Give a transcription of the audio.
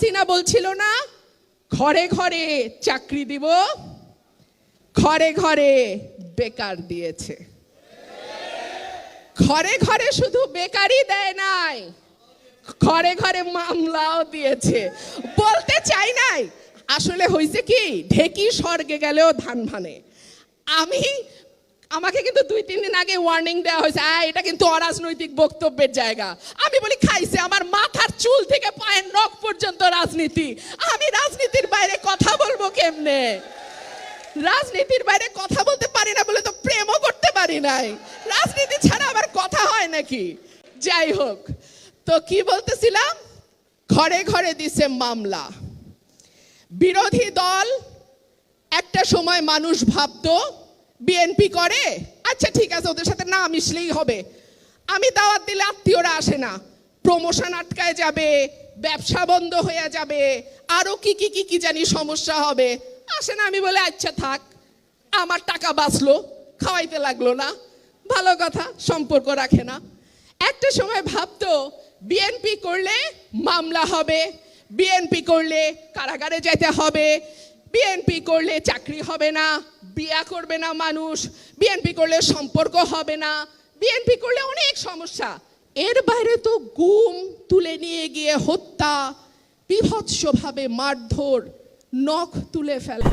হাসিনা বলছিল না, ঘরে ঘরে চাকরি দিব, ঘরে ঘরে বেকার দিয়েছে। ঘরে ঘরে শুধু বেকারই দেয় নাই, ঘরে ঘরে মামলাও দিয়েছে। বলতে চাই নাই, আসলে হয়েছে কি, ঢেকি স্বর্গে গেলেও ধান ভানে। আমি আমাকে কিন্তু দুই, তিন দিন আগে ওয়ার্নিং দেওয়া হয়েছে, আয়, এটা কিন্তু অরাজনৈতিক বক্তব্যের জায়গা। আমি বলি, খাইছে, আমার মাথার চুল থেকে পায়ের নখ পর্যন্ত রাজনীতি। আমি রাজনীতির বাইরে কথা বলব কেমনে? রাজনীতির বাইরে কথা বলতে পারি না বলে তো প্রেমও করতে পারি নাই। রাজনীতি ছাড়া আবার কথা হয় নাকি? যাই হোক, তো কি বলতেছিলাম? ঘরে ঘরে দিছে মামলা। বিরোধী দল একটা সময় মানুষ ভাবতো বিএনপি করে? আচ্ছা ঠিক আছে, ওদের সাথে না মিশলেই হবে। আমি দাওয়াত দিলে আত্মীয়রা আসে না। প্রমোশন আটকায় যাবে, ব্যবসা বন্ধ হয়ে যাবে, আরও কি কি কি কি জানি সমস্যা হবে। আসে না, আমি বলে আচ্ছা থাক, আমার টাকা বাঁচলো, খাওয়াইতে লাগল না। ভালো কথা, সম্পর্ক রাখে না। একটা সময় ভাবতো বিএনপি করলে মামলা হবে বিএনপি করলে কারাগারে যেতে হবে বিএনপি করলে চাকরি হবে না, বিয়া করবে না মানুষ বিএনপি করলে সম্পর্ক হবে না বিএনপি করলে অনেক সমস্যা। এর বাইরে তো গুম, তুলে নিয়ে গিয়ে হত্যা, বিভৎসভাবে মারধর, নখ তুলে ফেলা।